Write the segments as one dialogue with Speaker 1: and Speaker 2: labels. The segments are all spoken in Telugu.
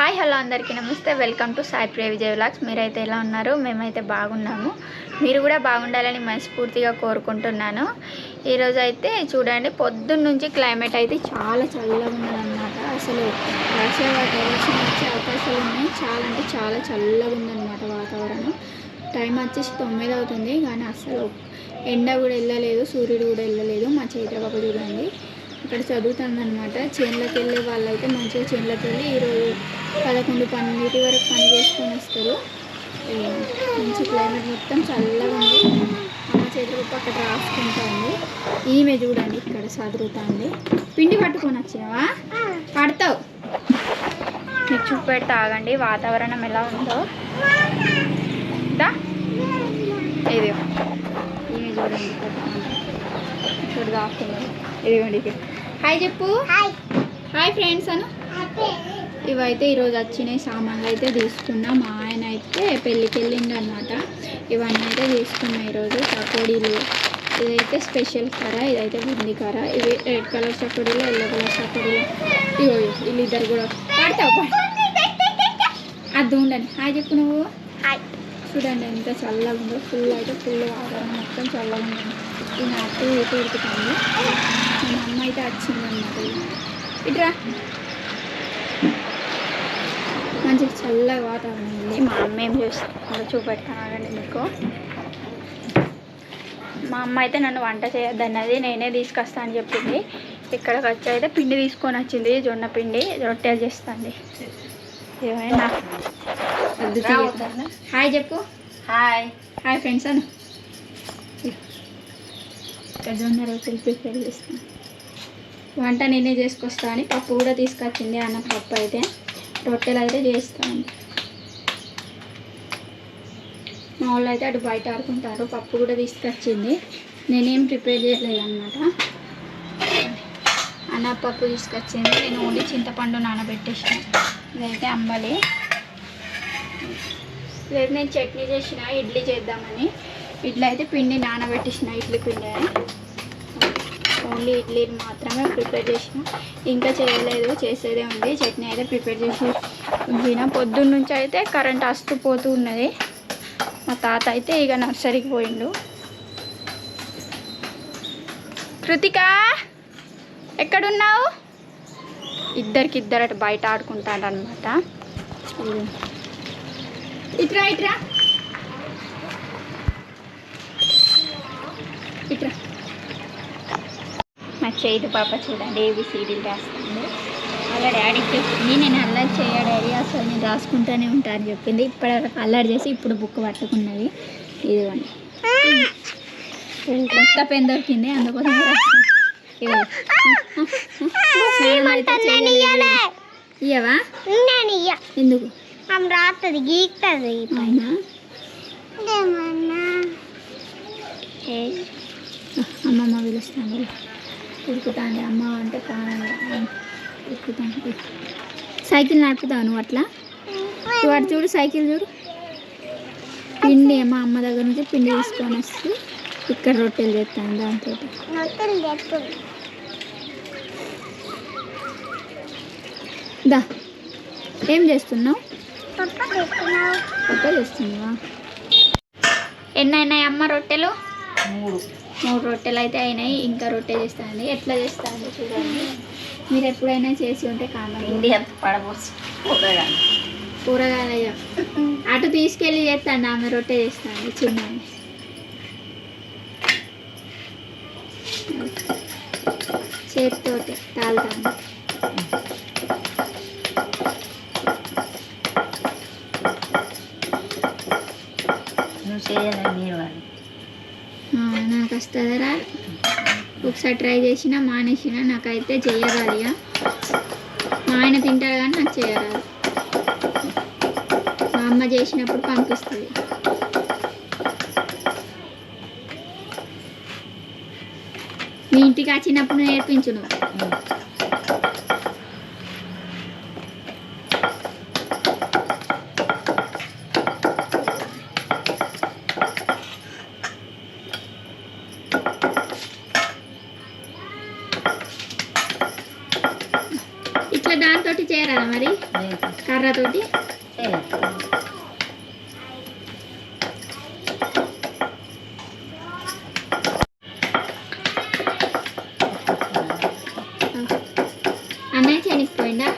Speaker 1: హాయ్ హలో అందరికీ నమస్తే. Welcome to Sai Priya Vijay vlogs. మీరైతే ఎలా ఉన్నారు? మేమైతే బాగున్నాము. మీరు కూడా బాగుండాలని మనస్ఫూర్తిగా కోరుకుంటున్నాను. ఈరోజు అయితే చూడండి పొద్దున్న నుంచి క్లైమేట్ అయితే చాలా చల్లగా ఉందన్నమాట. అసలు వర్ష వర్షం వచ్చే అవకాశాలు ఉన్నాయి. చాలా అంటే చాలా చల్లగా ఉందన్నమాట వాతావరణం. టైం వచ్చేసి తొమ్మిది అవుతుంది. కానీ అసలు ఎండ కూడా వెళ్ళలేదు సూర్యుడు కూడా వెళ్ళలేదు మా చైత్రబాబు చూడండి. ఇక్కడ చదువుతుంది అనమాట చేనులకు వెళ్ళే వాళ్ళు అయితే మంచిగా చేనులకు వెళ్ళి ఈరోజు పదకొండు పన్నెండింటి వరకు పని చేసుకొని వస్తారు. మంచి క్లైమేట్ మొత్తం చల్లగా ఉంది. అమ్మ చేతులు అక్కడ రాసుకుంటా ఉంది ఈమె చూడండి ఇక్కడ చదువుతుంది పిండి పట్టుకొని వచ్చినావా? పడతావు. మీకు చూపెడతా ఆగండి. వాతావరణం ఎలా ఉందో. ఇది ఈమె చూడండి ఇక్కడ. ఇదిగోండి హాయ్ చెప్పు హాయ్ ఫ్రెండ్స్ అను. ఇవైతే ఈరోజు వచ్చినాయి సామాన్లు అయితే తీసుకున్నా. మా ఆయన అయితే పెళ్ళికి వెళ్ళిండు అనమాట ఇవన్నీ అయితే తీసుకున్నా ఈరోజు. చకోడీలు ఇదైతే స్పెషల్ కర ఇదైతే బుంది కర ఇవి రెడ్ కలర్ చకోడీలు ఎల్లో కలర్ చకోడీలు ఇగో వీళ్ళిద్దరు కూడా పడతావు అది ఉండండి. హాయ్ చెప్పు నువ్వు? చూడండి ఎంత చల్లగా ఉందో. ఫుల్ అయితే ఫుల్ వాతావరణం మొత్తం చల్లగా ఉంది ఈ నాటు ఇటు ఉడుకుతుంది మా అమ్మ అయితే వచ్చింది అనమాట ఇట్రా. మంచి చల్లగా వాతావరణం ఉంది. మా అమ్మ ఏం చేస్తుందో? చూపెడతాను ఆగండి మీకు మా అమ్మ అయితే నన్ను వంట చేయొద్దన్నది నేనే తీసుకొస్తా అని చెప్పింది. ఇక్కడికి వచ్చి అయితే పిండి తీసుకొని వచ్చింది. జొన్న పిండి రొట్టెలు చేస్తుంది. ఏమైనా? హాయ్ చెప్పు.
Speaker 2: హాయ్.
Speaker 1: Hi friends Anu. ఇక్కడ జొన్న రొట్టెలు ప్రిపేర్ చేస్తాను వంట నేనే చేసుకొస్తా అని పప్పు కూడా తీసుకొచ్చింది అన్న పప్పు అయితే. రొట్టెలు అయితే చేస్తాను. మా వాళ్ళు అయితే అటు బయట ఆడుకుంటారు. పప్పు కూడా తీసుకొచ్చింది. నేనేం ప్రిపేర్ చేయలేదు అనమాట అన్న పప్పు తీసుకొచ్చింది. నేను ఓన్లీ చింతపండు నానబెట్టేసిన. ఇదైతే అమ్మలే లేదు నేను చట్నీ చేసిన. ఇడ్లీ చేద్దామని. ఇడ్లీ అయితే పిండి నానబెట్టేసిన. ఇడ్లీ పిండి అని. ఓన్లీ ఇడ్లీని మాత్రమే ప్రిపేర్ చేసిన. ఇంకా చేయలేదు చేసేదే ఉంది. చట్నీ అయితే ప్రిపేర్ చేసి ఉంచిన. పొద్దున్న నుంచి అయితే కరెంట్ అస్తుపోతూ పోతూ ఉన్నది. మా తాత అయితే ఇక నర్సరీకి పోయిండు. కృతిక ఎక్కడున్నావు? ఇద్దరికి ఇద్దరు అటు బయట ఆడుకుంటాడు అనమాట ఇట్రా ఇట్రా. ఇట్రా. చేతి పాప చూడండి ఏబిసిడీలు రాస్తుంది. వాళ్ళ డాడీకి చెప్పింది నేను అల్లరి చేయ డాడీ అసలు నేను రాసుకుంటూనే ఉంటా అని చెప్పింది. ఇప్పుడు అల్లరి చేసి ఇప్పుడు బుక్ పట్టుకున్నది. ఇదిగోండి. కొత్త పెన్ దొరికింది అందుకోసం. ఇయ్యవా? ఎందుకు?
Speaker 2: రాస్తుంది గీక్తుంది
Speaker 1: అవునా?
Speaker 2: ఏమన్నా?
Speaker 1: అమ్మమ్మ పిలుస్తాను ఉరుకుతాండి అమ్మ అంటే ప్రాణం ఉరుకుతాను సైకిల్ నడుపుతావు నువ్వు అట్లా అటు చూడు సైకిల్ చూడు. పిండి మా అమ్మ దగ్గర నుంచి పిండి తీసుకొని వస్తే ఇక్కడ రొట్టెలు చేస్తాను దాంతో. దా. ఏం చేస్తున్నావు?
Speaker 2: పప్ప
Speaker 1: చేస్తున్నావా. ఎన్ని అయినాయి అమ్మ రొట్టెలు
Speaker 2: మూడు.
Speaker 1: మూడు రొట్టెలు అయితే అయినాయి ఇంకా రొట్టె చేస్తానండి ఎట్లా చేస్తాను చూడండి. మీరు ఎప్పుడైనా చేసి ఉంటే కామెంట్
Speaker 2: అంత పడబోసి
Speaker 1: కూరగాయలు. అయ్యా అటు తీసుకెళ్ళి చేస్తాను ఆమె రొట్టె చేస్తాను చిన్న చేతితోటి తాగుతాను
Speaker 2: నువ్వు చేయాలని
Speaker 1: వస్తుందా ఒకసారి ట్రై చేసిన మానేసిన నాకైతే చేయరాదు ఇక మా ఆయన తింటారు కానీ నాకు చేయరాదు. మా అమ్మ చేసినప్పుడు పంపిస్తుంది. మీ ఇంటికి వచ్చినప్పుడు నేర్పించు నువ్వు.
Speaker 2: చేయొచ్చు
Speaker 1: అన్నయ్య చేనుకుపోయిందా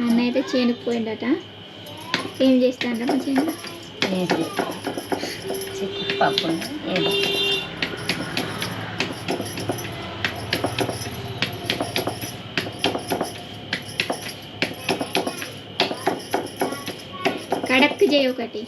Speaker 1: అన్నయ్య అయితే చేనుకుపోయిందట ఏం చేస్తాంట మా చేను?
Speaker 2: ఏంటి చిక్కుడు పప్పు ఏదో
Speaker 1: కడక్ చేయి ఒకటి.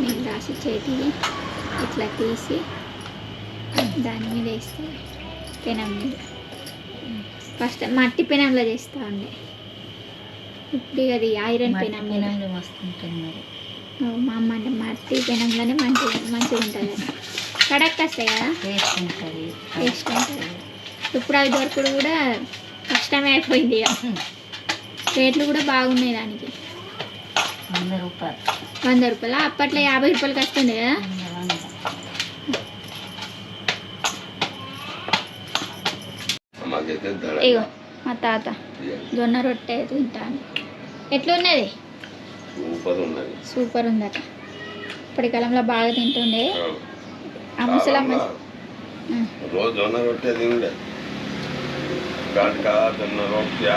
Speaker 1: నేను రాసి చేతిని ఇట్లా తీసి దాని మీద వేస్తే పెనం మీద. ఫస్ట్ మట్టి పెనంలో చేస్తా ఉండే. ఇప్పుడు అది ఐరన్ పెనం
Speaker 2: వస్తుంటుంది మరి.
Speaker 1: మా అమ్మ అంటే మట్టి పెనంలోనే మంచిగా మంచిగా ఉంటుంది. కడక్ వస్తాయి కదా?
Speaker 2: టేస్ట్ ఉంటుంది
Speaker 1: టేస్ట్ ఉంటుంది ఇప్పుడు అవి దొరకడు కూడా కష్టమే అయిపోయింది ఇక రేట్లు కూడా బాగున్నాయి దానికి.
Speaker 2: వంద రూపాయలు.
Speaker 1: వంద రూపాయలు? అప్పట్లో యాభై రూపాయలకి వస్తుండే కదా? ఇగో మా తాత. జొన్న రొట్టె తింటాను ఎట్లున్నది?
Speaker 3: సూపర్ ఉన్నది
Speaker 1: సూపర్ ఉందట ఇప్పటి కాలంలో బాగా తింటుండే ఆ ముసలమ్మ.
Speaker 3: రోజు జొన్న రొట్టె తినుడే. జొన్న రొట్టె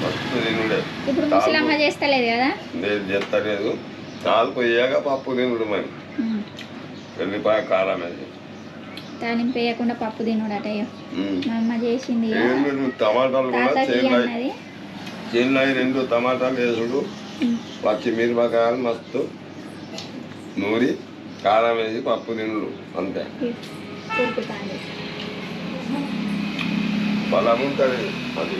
Speaker 3: మస్తు తినుడే.
Speaker 1: ఇప్పుడు ముసలమ్మ చేస్తలేదు కదా?
Speaker 3: నేను చేస్తలేదు. కాలు పోయాక పప్పు తినుడు మరి. వెళ్ళిపోయా కారం అది.
Speaker 1: తాలింపు వేయకుండా పప్పు తినుడట అయ్యో. మా అమ్మ చేసింది
Speaker 3: టమాటాలు కూడా
Speaker 1: తాతకి
Speaker 3: రెండు టమాటాలు వేసుడు పచ్చిమిరపకాయలు మస్తు నూరి కారం వేసి పప్పు తినుడు అంతే. బలం ఉంటుంది అది.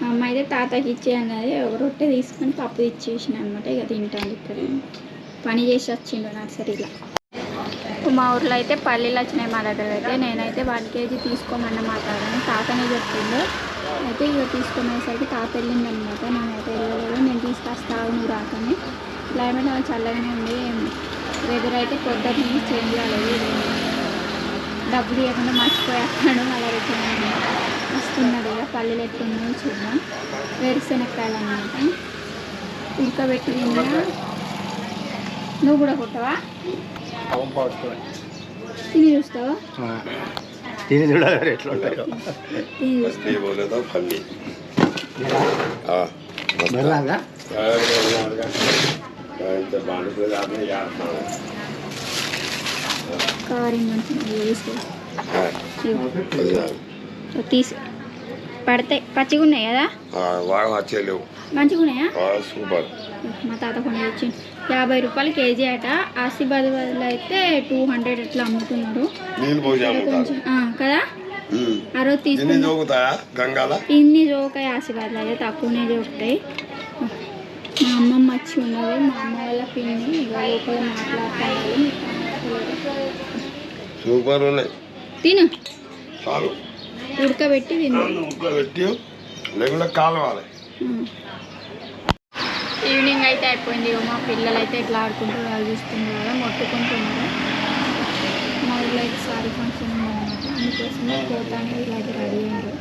Speaker 1: మా అమ్మ అయితే తాతకి ఇచ్చే అన్నది ఒక రొట్టె తీసుకొని పప్పు ఇచ్చేసిన అనమాట ఇక తింటాను ఇక్కడ. పని చేసి వచ్చిండు నర్సరీలో మా ఊర్లో అయితే పల్లీలు వచ్చినాయి మా దగ్గర అయితే నేనైతే వన్ కేజీ తీసుకోమన్న మాట్లాడాను తాతనే చెప్పిండు. అయితే ఇక తీసుకునేసరికి తాత వెళ్ళింది అనమాట నేనైతే వెళ్ళలేదు. నేను తీసుకొస్తావు నువ్వు రాకని క్లైమేట్ చాలా చల్లగానే ఉంది. వెదర్ అయితే పొద్దున్న నుంచి చేంజ్ కాలేదు. డబ్బులు ఇవ్వకుండా మర్చిపోయాను అలా పెట్టాను వస్తున్నాడు కదా పల్లెలు ఎట్లున్నాయో చూద్దాం. వేరుశెనక్కాయలు అన్నమాట ఉడకబెట్టి తిన్నా. నువ్వు కూడా కొట్టవా? తిని చూస్తావా?
Speaker 4: తిని చూడాలి ఎట్లా ఉంటాయో.
Speaker 1: తీసి. పడతాయి పచ్చిగా ఉన్నాయి కదా? మంచిగా ఉన్నాయా?
Speaker 3: ఆ, సూపర్.
Speaker 1: మా తాత కొన్ని వచ్చింది యాభై రూపాయలు కేజీ అట. ఆసిబాద్ అయితే టూ హండ్రెడ్ అట్లా అమ్ముతున్నారు. కొంచెం కదా. ఆ రోజు
Speaker 3: గంగాల?
Speaker 1: ఇన్ని జోకాయి ఆశీర్వాదాలు అయితే తక్కువనే జోకుతాయి మా అమ్మమ్మ వచ్చి ఉన్నది మా అమ్మ వాళ్ళ పిన్ని ఇక లోపల మాట్లాడుతున్నారు.
Speaker 3: సూపర్ ఉన్నాయి.
Speaker 1: తిను.
Speaker 3: చాలు.
Speaker 1: ఉడకబెట్టి తిను.
Speaker 3: ఉప్పు పెట్టి లేకుండా కాలవాలి
Speaker 1: ఈవినింగ్ అయితే అయిపోయింది. మా పిల్లలు అయితే ఇట్లా ఆడుకుంటూ వాళ్ళు చూస్తున్నారు కదా మొట్టుకుంటున్నారు మా ఊళ్ళో అయితే సారీ ఫంక్షన్ ఉందన్నమాట. అందుకోసమే పోతానే వీళ్ళైతే రెడీ అయ్యారు.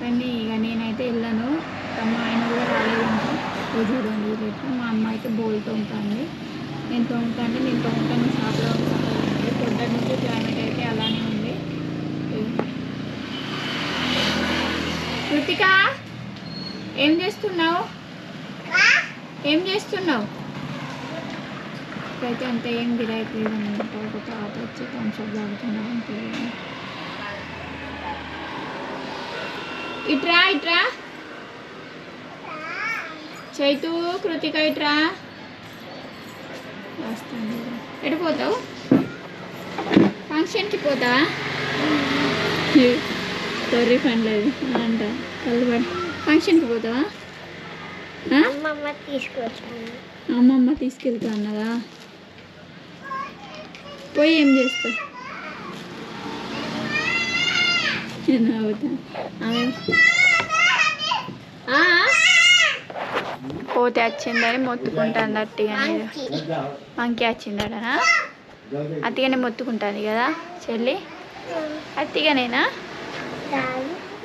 Speaker 1: కానీ ఇక నేనైతే వెళ్ళాను. మా ఆయన కూడా రాలేదంట. చూడండి రేపు మా అమ్మ అయితే బోల్ తోముతుంది. నేను తోముతా అంటే నేను తోముతాను షాప్లో ఉంటాను పొద్దున్న నుంచి క్లైమేట్ అయితే అలానే ఉంది. కృతిక ఏం చేస్తున్నావు? ఏం చేస్తున్నావు? ఇప్పుడైతే అంత ఏం గిరాకీ లేదన్నమాట ఒక తాత వచ్చి థమ్స్అప్ తాగుతున్నావు అంతే. ఇట్రా ఇట్రా. చైతు కృతిక ఇట్రా. వస్తాను ఎటు పోతావు? ఫంక్షన్కి పోతా? తొర్రి పండ్లేదు అంట. కళ్ళు ఫంక్షన్కి పోతావా? అమ్మమ్మ తీసుకెళ్తా అన్నదా పోయి ఏం నేను అవుతా ఆ? కోతి వచ్చిందని మొత్తుకుంటుంది అట్టిగానే మంకి. వచ్చిందటనా అట్టిగానే మొత్తుకుంటుంది కదా చెల్లి?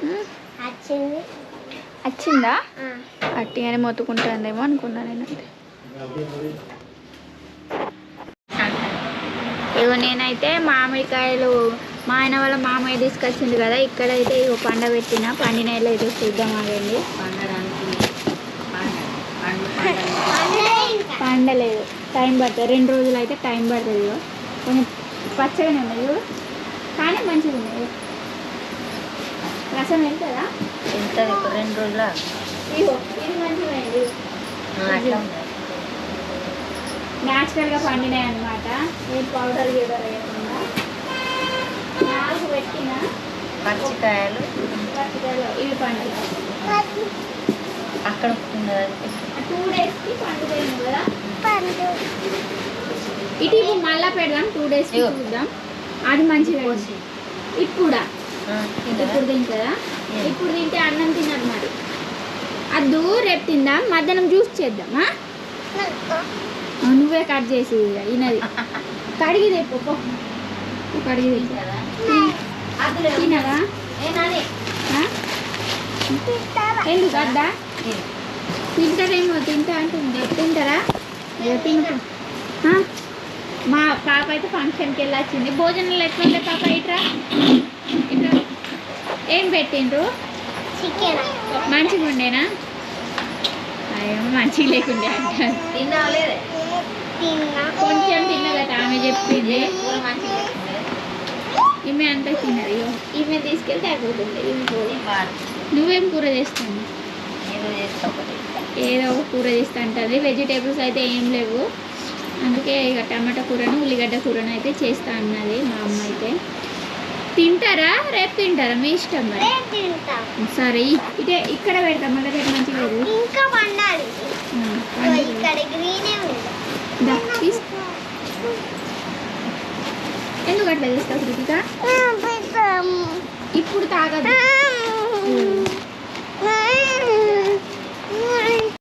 Speaker 1: ఉమ్,
Speaker 5: వచ్చింది
Speaker 1: వచ్చిందా అట్టిగానే మొత్తుకుంటుందేమో అనుకున్నా నేను ఇగో నేనైతే మామిడికాయలు మా ఆయన వాళ్ళ మామయ్య తీసుకొచ్చింది కదా ఇక్కడైతే ఇగో పండ పెట్టిన పండినైలో అయితే చూద్దాం ఆగండి. పండలేదు టైం పడుతుంది రెండు రోజులు అయితే టైం పడుతుంది ఇగో. కొంచెం పచ్చగానే ఉన్నాయి ఇగో కానీ మంచిగా ఉన్నాయి రసం వెళ్తుందా?
Speaker 2: ఎంత రెండు రోజులు
Speaker 1: న్యాచురల్గా పండినాయి అనమాట ఏ పౌడర్ గీడర్ వేయకుండా నాలుగు పెట్టిన.
Speaker 2: పచ్చికాయలు.
Speaker 1: పచ్చికాయలు. ఇవి పండుగ
Speaker 2: అక్కడ
Speaker 1: టూ డేస్కి పండుగ కదా. ఇటు ఇప్పుడు మళ్ళా పెడదాం. టూ డేస్కి
Speaker 2: ఇగో.
Speaker 1: చూద్దాం. అది మంచిగా. ఇప్పుడా
Speaker 2: తినరా?
Speaker 1: ఇప్పుడు తింటుందా
Speaker 2: ఏ.
Speaker 1: ఇప్పుడు తింటే అన్నం తినదు మరి. అద్దు రేపు తిందాం మధ్యాహ్నం జ్యూస్ చేద్దామా నువ్వే కట్ చేసి ఇనది కడిగి తెప్పు పో. నువ్వు కడిగి. తినవా? ఎందుకు అద్దా. తింటారేమో తింటా అంటుంది. తింటారా? తింటా? మా పాప అయితే ఫంక్షన్కి వెళ్ళి వచ్చింది భోజనాలు ఎట్లుండే పాప ఇట్రా? ఇట్రా ఏం పెట్టిండ్రు?
Speaker 5: చికెన్.
Speaker 1: మంచిగా ఉండేనా అయ్యో మంచిగా లేకుండే అంటారు కొంచెం తిన్నదట ఆమె చెప్పింది. ఈమె అంతా తిన్నది. ఈమె తీసుకెళ్తే అయిపోతుంది నువ్వేం కూర చేస్తాను
Speaker 2: ఏదో చేస్తా ఒకటి.
Speaker 1: ఏదో ఒక కూర చేస్తా అంటుంది. వెజిటేబుల్స్ అయితే ఏం లేవు. అందుకే ఇక టమాటా కూరను ఉల్లిగడ్డ కూరను అయితే చేస్తా అన్నది మా అమ్మ అయితే. తింటారా? రేపు తింటారా? మీ ఇష్టం మరి? సరే ఇ- ఇటే ఇక్కడ పెడతాం మళ్ళీ రేపు మంచిగా
Speaker 5: ఇంకా వండాలి
Speaker 1: ఎందుకు అట్లా చేస్తావు కృతిక? ఇప్పుడు తాగదు.